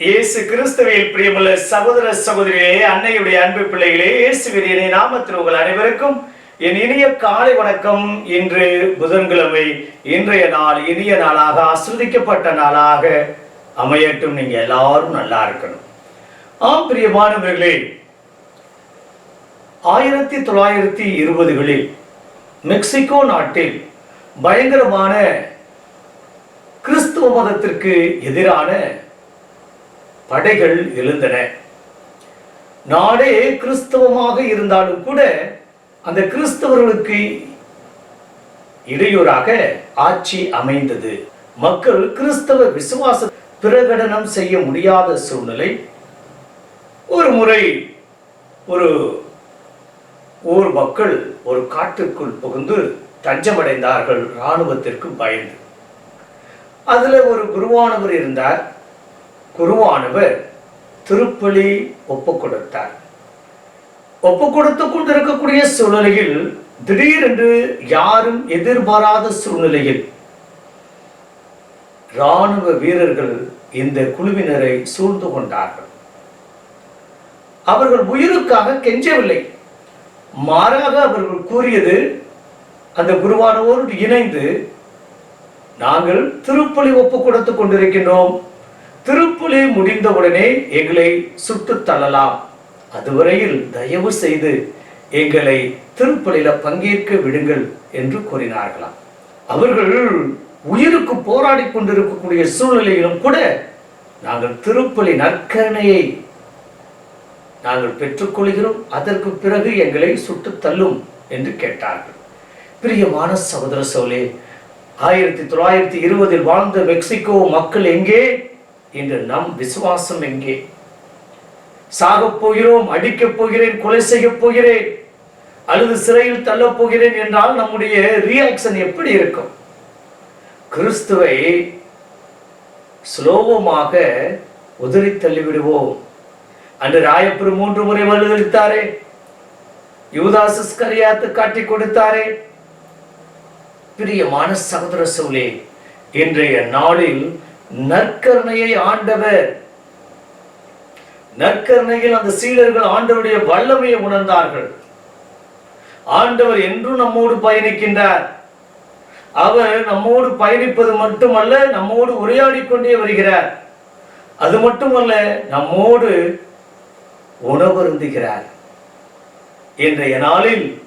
இயேசு கிறிஸ்துவில் பிரியமுள்ள சகோதர சகோதரியே அன்னையுடைய அன்பு பிள்ளைகளே இயேசு இணைய நாமத்தில் உங்கள் அனைவருக்கும் என் இனிய காலை வணக்கம். இன்று புதன்கிழமை இன்றைய நாள் இனிய நாளாக ஆஸ்வதிக்கப்பட்ட நாளாக அமையட்டும். நீங்க எல்லாரும் நல்லா இருக்கணும். ஆம் பிரியமானவர்களே ஆயிரத்தி தொள்ளாயிரத்தி இருபதுகளில் மெக்சிகோ நாட்டில் பயங்கரமான கிறிஸ்துவ மதத்திற்கு எதிரான படைகள் எழுந்தன. நாடே கிறிஸ்தவமாக இருந்தாலும் கூட அந்த கிறிஸ்தவர்களுக்கு இடையூறாக ஆட்சி அமைந்தது. மக்கள் கிறிஸ்தவ விசுவாச பிரகடனம் செய்ய முடியாத சூழ்நிலை. ஒரு முறை ஒரு ஊர் மக்கள் ஒரு காட்டுக்குள் புகுந்து தஞ்சமடைந்தார்கள் இராணுவத்திற்கு பயந்து. அதுல ஒரு குருவானவர் இருந்தார். குருவானவர் திருப்பலி ஒப்பு கொடுத்தார் ஒப்பு கொடுத்து கொண்டிருக்கக்கூடிய சூழ்நிலையில் திடீரென்று யாரும் எதிர்பாராத சூழ்நிலையில் இராணுவ வீரர்கள் இந்த குழுவினரை சூழ்ந்து கொண்டார்கள். அவர்கள் உயிருக்காக கெஞ்சவில்லை. மாறாக அவர்கள் கூறியது அந்த குருவானவோடு இணைந்து நாங்கள் திருப்பலி ஒப்பு கொடுத்து கொண்டிருக்கின்றோம். திருப்ப முடிந்தவுடனே எங்களை சுட்டு தள்ளலாம். அதுவரையில் தயவு செய்து எங்களை திருப்பலியில பங்கேற்க விடுங்கள் என்று கூறினார்களாம். அவர்கள் உயிருக்கு போராடி கொண்டிருக்கக்கூடிய சூழ்நிலையிலும் கூட நாங்கள் திருப்பலி நற்கரணையை நாங்கள் பெற்றுக்கொள்கிறோம் அதற்கு பிறகு எங்களை சுட்டு தள்ளும் என்று கேட்டார்கள். பிரியமான சகோதர சோலே ஆயிரத்தி தொள்ளாயிரத்தி இருபதில் வாழ்ந்த மெக்சிகோ மக்கள் எங்கே? இன்று நம் விசுவாசம் எங்கே? சாகப் போகிறோம் அடிக்கப் போகிறேன் கொலை செய்யப் போகிறேன் அல்லது சிறையில் தள்ளப் போகிறேன் என்றால் நம்முடைய ரியாக்ஷன் எப்படி இருக்கும்? கிறிஸ்துவை சுலோபமாக உதறி தள்ளிவிடுவோம். அன்று ராயப்பர் மூன்று முறை வலுதளித்தாரே. யுவதாசஸ் கரியாத்து காட்டி கொடுத்தாரே. பிரியமான சகோதர சோழே இன்றைய நாளில் நற்கருணையை ஆண்டவர். நற்கருணையில் அந்த சீடர்கள் ஆண்டவருடைய வல்லமையை உணர்ந்தார்கள். ஆண்டவர் என்றும் நம்மோடு பயணிக்கின்றார். அவர் நம்மோடு பயணிப்பது மட்டுமல்ல நம்மோடு உரையாடி கொண்டே வருகிறார். அது மட்டுமல்ல நம்மோடு உணவருந்துகிறார். இன்றைய நாளில்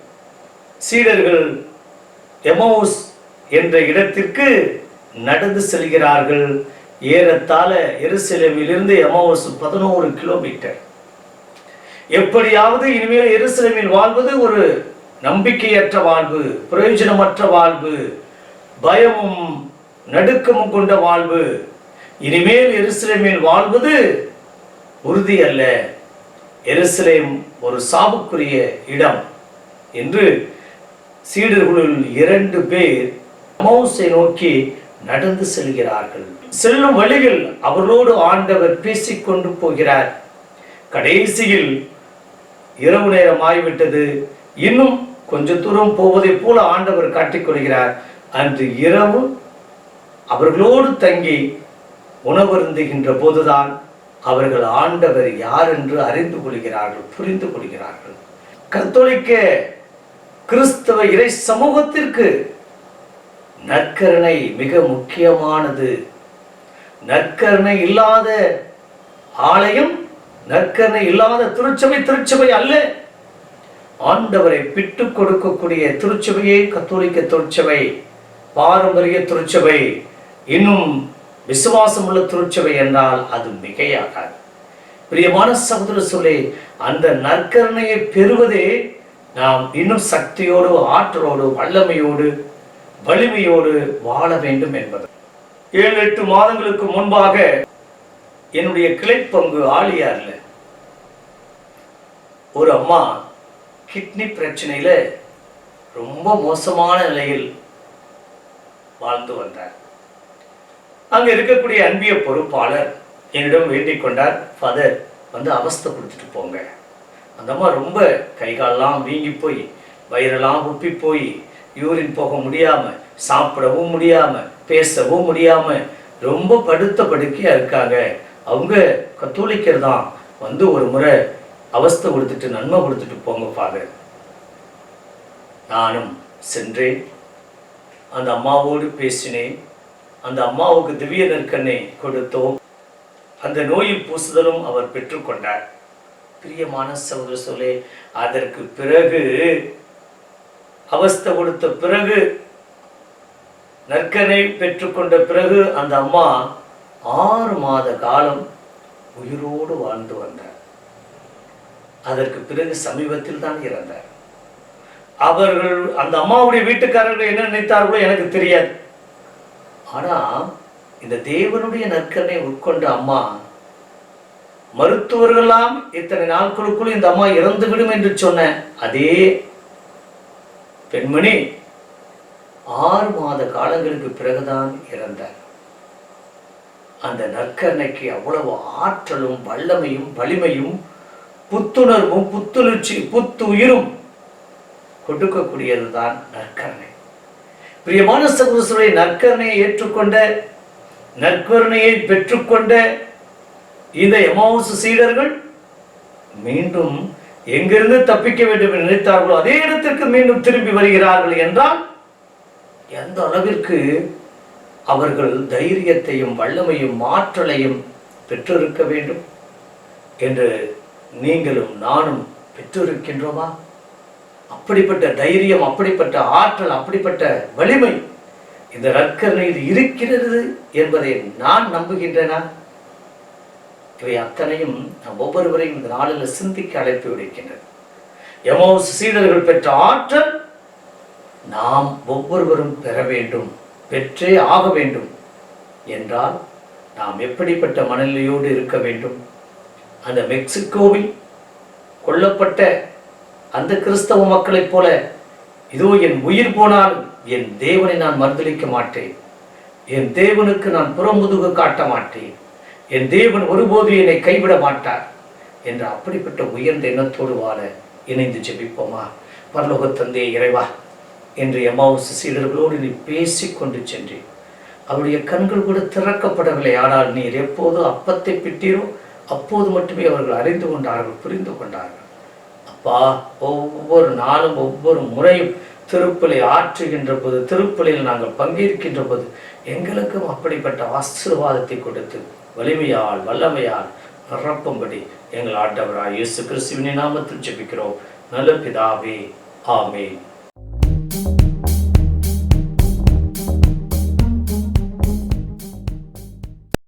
சீடர்கள் எமோஸ் என்ற இடத்திற்கு நடந்து செல்கிறார்கள். ஏறத்தாழ எருசலேமிலிருந்து எமோஸ் பதினோரு கிலோமீட்டர் எப்படியாவது இனிமேல் எருசலேமில் வாழ்வது ஒரு நம்பிக்கையற்ற வாழ்வு பிரயோஜனமற்ற வாழ்வு பயமும் நடுக்கமும் கொண்ட வாழ்வு. இனிமேல் எருசலேமில் வாழ்வது உறுதி அல்ல எருசலேம் ஒரு சாபுக்குரிய இடம் என்று சீடர்களுள் இரண்டு பேர் மவுசை நோக்கி நடந்து செல்கிறார்கள். செல்லும் வழியில் அவர்களோடு ஆண்டவர் பேசிக்கொண்டு போகிறார். கடைசியில் இரவு நேரம் ஆகிவிட்டது இன்னும் கொஞ்ச தூரம் போவதைப் போல ஆண்டவர் காட்டிக்கொள்கிறார். அன்று இரவு அவர்களோடு தங்கி உணவருந்துகின்ற போதுதான் அவர்கள் ஆண்டவர் யார் என்று அறிந்து கொள்கிறார்கள் புரிந்து கொள்கிறார்கள். கத்தோலிக்க கிறிஸ்தவ இறை சமூகத்திற்கு நற்கருணை மிக முக்கியமானது. நற்கருணை இல்லாத ஆலயம் நற்கருணை இல்லாத திருச்சபை திருச்சபை அல்ல. ஆண்டவரை பிட்டு கொடுக்கக்கூடிய திருச்சபையே கத்தோலிக்க திருச்சபை பாரம்பரிய திருச்சபை. இன்னும் விசுவாசமுள்ள திருச்சபை என்றால் அது மிகையாகாது. பிரியமான சகோதர சொல்லே அந்த நற்கருணையை பெறுவதே நாம் இன்னும் சக்தியோடு ஆற்றலோடு வல்லமையோடு வலிமையோடு வாழ வேண்டும் என்பது. ஏழு எட்டு மாதங்களுக்கு முன்பாக என்னுடைய கிளைப்பங்கு ஆலியார்ல ஒரு அம்மா கிட்னி பிரச்சனையில ரொம்ப மோசமான நிலையில் வாழ்ந்து வந்தார். அங்க இருக்கக்கூடிய அன்பிய பொறுப்பாளர் என்னிடம் வேண்டிக் கொண்டார் ஃபாதர் வந்து அவஸ்தை கொடுத்துட்டு போங்க. அந்த அம்மா ரொம்ப கை காலெல்லாம் வீங்கி போய் வயிறெல்லாம் உப்பி போய் யூரின் போக முடியாம சாப்பிடவும் முடியாம பேசவும் முடியாம ரொம்ப படுத்த படுக்கையா இருக்காங்க. அவங்க கத்தோலிக்கர் தான். வந்து ஒரு முறை அவஸ்தை கொடுத்துட்டு நன்மை கொடுத்துட்டு போங்க ஃபாதர். நானும் சென்றேன். அந்த அம்மாவோடு பேசினேன். அந்த அம்மாவுக்கு திவ்ய நற்கண்ணை கொடுத்தோம். அந்த நோயின் பூசுதலும் அவர் பெற்றுக்கொண்டார். பிரியமான சகோதர சொல்லே அதற்கு பிறகு அவஸ்தை கொடுத்த பிறகு நற்கனை பெற்றுக்கொண்ட பிறகு அந்த அம்மா ஆறு மாத காலம் உயிரோடு வாழ்ந்து வந்தார். அதற்கு பிறகு சமீபத்தில் தான் இறந்தார். அவர்கள் அந்த அம்மாவுடைய வீட்டுக்காரர்கள் என்ன நினைத்தார்களோ எனக்கு தெரியாது. ஆனா இந்த தேவனுடைய நற்கனை உட்கொண்ட அம்மா மருத்துவர்களாம் இத்தனை நாட்களுக்குள் இந்த அம்மா இறந்துவிடும் என்று சொன்ன அதே பெண்மணி ஆறு மாத காலங்களுக்கு பிறகுதான் இறந்தார். அந்த நற்கரணைக்கு அவ்வளவு ஆற்றலும் வல்லமையும் வலிமையும் புத்துணர்வும் புத்துணர்ச்சி புத்துயிரும் கொடுக்கக்கூடியதுதான் நற்கரணை. பிரியமான சகோதரரை நற்கரணையை ஏற்றுக்கொண்ட நற்கருணையை பெற்றுக்கொண்ட இந்த எமாவுசு சீடர்கள் மீண்டும் எங்கிருந்து தப்பிக்க வேண்டும் என்று நினைத்தார்களோ அதே இடத்திற்கு மீண்டும் திரும்பி வருகிறார்கள் என்றால் எந்த அளவிற்கு அவர்கள் தைரியத்தையும் வல்லமையும் ஆற்றலையும் பெற்றிருக்க வேண்டும் என்று நீங்களும் நானும் பெற்றிருக்கின்றோமா? அப்படிப்பட்ட தைரியம் அப்படிப்பட்ட ஆற்றல் அப்படிப்பட்ட வலிமை இந்த ரற்கரையில் இருக்கிறது என்பதை நான் நம்புகின்றேனா? இவை அத்தனையும் நம் ஒவ்வொருவரையும் இந்த நாளில் சிந்திக்க அழைப்பு விடுக்கின்றது. எமோஸ் சீடர்கள் பெற்ற ஆற்றல் நாம் ஒவ்வொருவரும் பெற வேண்டும் பெற்றே ஆக வேண்டும். என்றால் நாம் எப்படிப்பட்ட மனநிலையோடு இருக்க வேண்டும்? அந்த மெக்சிகோவில் கொல்லப்பட்ட அந்த கிறிஸ்தவ மக்களைப் போல இதோ என் உயிர் போனாலும் என் தேவனை நான் மறுதளிக்க மாட்டேன். என் தேவனுக்கு நான் புறமுதுகு காட்ட மாட்டேன். என் தேவன் ஒருபோதும் என்னை கைவிட மாட்டார் என்ற அப்படிப்பட்ட உயர்ந்த எண்ணத்தோடு வாழ இணைந்து ஜெபிப்போமா? பரலோக தந்தை இறைவா என்று எம்மாவுசு சீடர்களோடு நீ பேசிக் கொண்டு சென்றேன் அவருடைய கண்கள் கூட திறக்கப்படவில்லை. ஆனால் நீர் எப்போது அப்பத்தை பிட்டீரோ அப்போது மட்டுமே அவர்கள் அறிந்து கொண்டார்கள் புரிந்து கொண்டார்கள். அப்பா ஒவ்வொரு நாளும் ஒவ்வொரு முறையும் திருப்பலை ஆற்றுகின்ற போது திருப்பலியில் நாங்கள் பங்கேற்கின்ற போது எங்களுக்கும் அப்படிப்பட்ட ஆசீர்வாதத்தை கொடுத்து வலிமையால் வல்லமையால் நிரப்பும்படி எங்கள் ஆண்டவராய் இயேசு கிறிஸ்துவின் நாமத்தில் ஜெபிக்கிறோம். நல்ல பிதாவே ஆமே